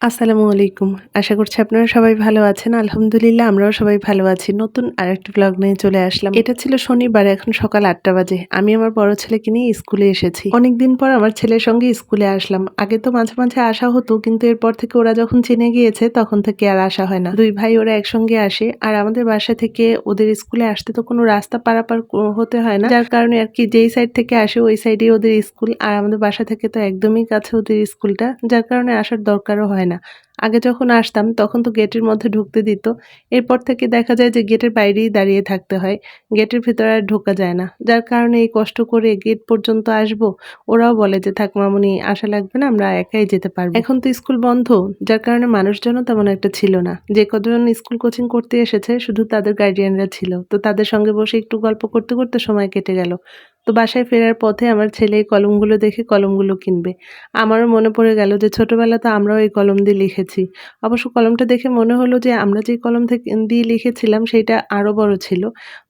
আসসালামু আলাইকুম। আশা করছি আপনারা সবাই ভালো আছেন। আলহামদুলিল্লাহ, আমরাও সবাই ভালো আছি। নতুন আরেকটি ব্লগ নিয়ে চলে আসলাম। এটা ছিল শনিবার, এখন সকাল আটটা বাজে। আমি আমার বড় ছেলেকে নিয়ে স্কুলে এসেছি। অনেকদিন পর আমার ছেলের সঙ্গে স্কুলে আসলাম। আগে তো মাঝে মাঝে আসা হতো, কিন্তু এরপর থেকে ওরা যখন চিনে গিয়েছে, তখন থেকে আর আসা হয় না। দুই ভাই ওরা একসঙ্গে আসে, আর আমাদের বাসা থেকে ওদের স্কুলে আসতে তো কোনো রাস্তা পারাপার হতে হয় না। যার কারণে আর কি, যেই সাইড থেকে আসে, ওই সাইডে ওদের স্কুল, আর আমাদের বাসা থেকে তো একদমই কাছে ওদের স্কুলটা। যার কারণে আসার দরকারও হয় না। আগে যখন আসতাম, তখন তো গেটের মধ্যে ঢুকতে দিত। এরপর থেকে দেখা যায় যে গেটের বাইরেই দাঁড়িয়ে থাকতে হয়। গেটের ভিতরে আর ঢোকা যায় না। যার কারণে এই কষ্ট করে গেট পর্যন্ত আসব, ওরাও বলে যে, থাক মামুনি, আসা লাগবে না, আমরা একাই যেতে পারব। এখন তো স্কুল বন্ধ, যার কারণে মানুষজনও তেমন একটা ছিল না। যে কজন স্কুল কোচিং করতে এসেছে, শুধু তাদের গার্ডিয়ানরা ছিল। তো তাদের সঙ্গে বসে একটু গল্প করতে করতে সময় কেটে গেল। তো বাসায় ফেরার পথে আমার ছেলে এই কলমগুলো দেখে কলমগুলো কিনবে। আমারও মনে পড়ে গেল যে ছোটবেলাতে আমরাও এই কলম দিয়ে লিখেছি। অবশ্য কলমটা দেখে মনে হলো যে আমরা যে কলম থেকে, দিয়ে লিখেছিলাম, সেইটা আরও বড় ছিল।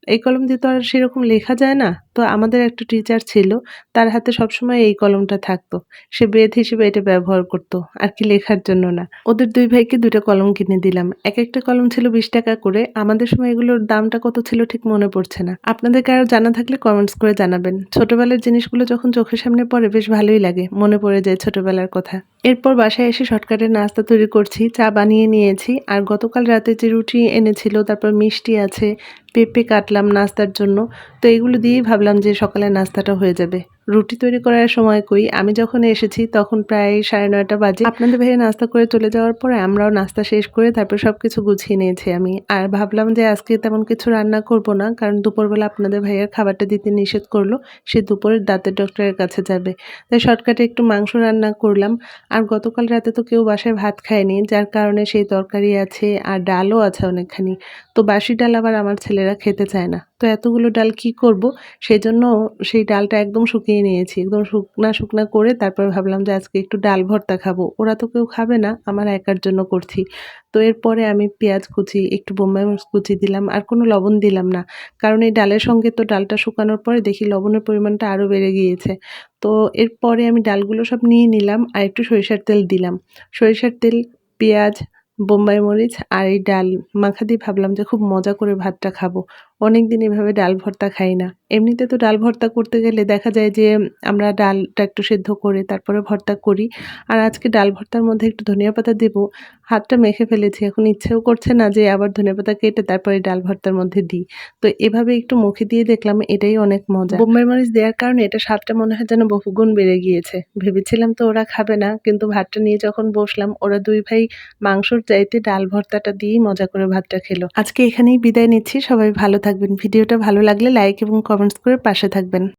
এই কলম দিয়ে তো আর সেরকম লেখা যায় না। তো আমাদের একটা টিচার ছিল, তার হাতে সবসময় এই কলমটা থাকতো। সে বেদ হিসেবে এটা ব্যবহার করতো, আর কি লেখার জন্য না। ওদের দুই ভাইকে দুইটা কলম কিনে দিলাম। এক একটা কলম ছিল বিশ টাকা করে। আমাদের সময় এগুলোর দামটা কত ছিল ঠিক মনে পড়ছে না। আপনাদের কারও জানা থাকলে কমেন্টস করে জানাবেন। ছোটবেলার জিনিসগুলো যখন চোখের সামনে পড়ে, বেশ ভালোই লাগে। মনে পড়ে যায় ছোটবেলার কথা। এরপর বাসায় এসে শর্টকাটে নাস্তা তৈরি করছি, চা বানিয়ে নিয়েছি, আর গতকাল রাতে যে রুটি এনেছিল, তারপর মিষ্টি আছে, পেঁপে কাটলাম নাস্তার জন্য। তো এগুলো দিয়েই ভাবলাম যে সকালে নাস্তাটা হয়ে যাবে। রুটি তৈরি করার সময় কই, আমি যখন এসেছি তখন প্রায় সাড়ে নয়টা বাজে। আপনাদের ভাইয়া নাস্তা করে চলে যাওয়ার পরে আমরাও নাস্তা শেষ করে তারপর সব কিছু গুছিয়ে নিয়েছি আমি। আর ভাবলাম যে আজকে তেমন কিছু রান্না করব না, কারণ দুপুরবেলা আপনাদের ভাইয়ার খাবারটা দিতে নিষেধ করল, সে দুপুরের দাঁতের ডক্টরের কাছে যাবে। তাই শর্টকাটে একটু মাংস রান্না করলাম। আর গতকাল রাতে তো কেউ বাসায় ভাত খায়নি, যার কারণে সেই তরকারি আছে আর ডালও আছে অনেকখানি। তো বাসি ডাল আবার আমার ছেলেরা খেতে চায় না। তো এতগুলো ডাল কি করব? সেই জন্য সেই ডালটা একদম শুকিয়ে নিয়েছি। একদম শুকনা শুকনা করে তারপর ভাবলাম যে আজকে একটু ডাল ভর্তা খাব। ওরা তো কেউ খাবে না, আমার একার জন্য করছি। তো এরপরে আমি পেঁয়াজ কুচি, একটু বোম্বাই মরিচ কুচি দিলাম আর কোনো লবণ দিলাম না। কারণ এই ডালের সঙ্গে তো ডালটা শুকানোর পরে দেখি লবণের পরিমাণটা আরও বেড়ে গিয়েছে। তো এরপরে আমি ডালগুলো সব নিয়ে নিলাম আর একটু সরিষার তেল দিলাম। সরিষার তেল, পেঁয়াজ বোম্বাই মরিচ আর এই ডাল। মাখা দিয়ে ভাবলাম যে খুব মজা করে ভাতটা খাব। অনেক দিন এভাবে ডাল ভর্তা খাই না। এমনিতে তো ডাল ভর্তা করতে গেলে দেখা যায় যে আমরা ডালটা একটু সেদ্ধ করে তারপরে ভর্তা করি। আর আজকে ডাল ভর্তার মধ্যে একটু ধনিয়া পাতা দেবো। হাতটা মেখে ফেলেছি। এখন ইচ্ছেও করছে না যে আবার ধনিয়া পাতা কেটে তারপরে ডাল ভর্তার মধ্যে দিই। তো এভাবে একটু মুখে দিয়ে দেখলাম এটাই অনেক মজা। বোম্বাই মরিচ দেওয়ার কারণে এটা স্বাদটা মনে হয় যেন বহুগুণ বেড়ে গিয়েছে। ভেবেছিলাম তো ওরা খাবে না। কিন্তু ভাতটা নিয়ে যখন বসলাম, ওরা দুই ভাই মাংসর চাইতে ডাল ভর্তাটা দিয়েই মজা করে ভাতটা খেলো। আজকে এখানেই বিদায় নিচ্ছি। সবাই ভালো থাকবেন। ভিডিওটা ভালো লাগলে লাইক এবং কমেন্টস করে পাশে থাকবেন।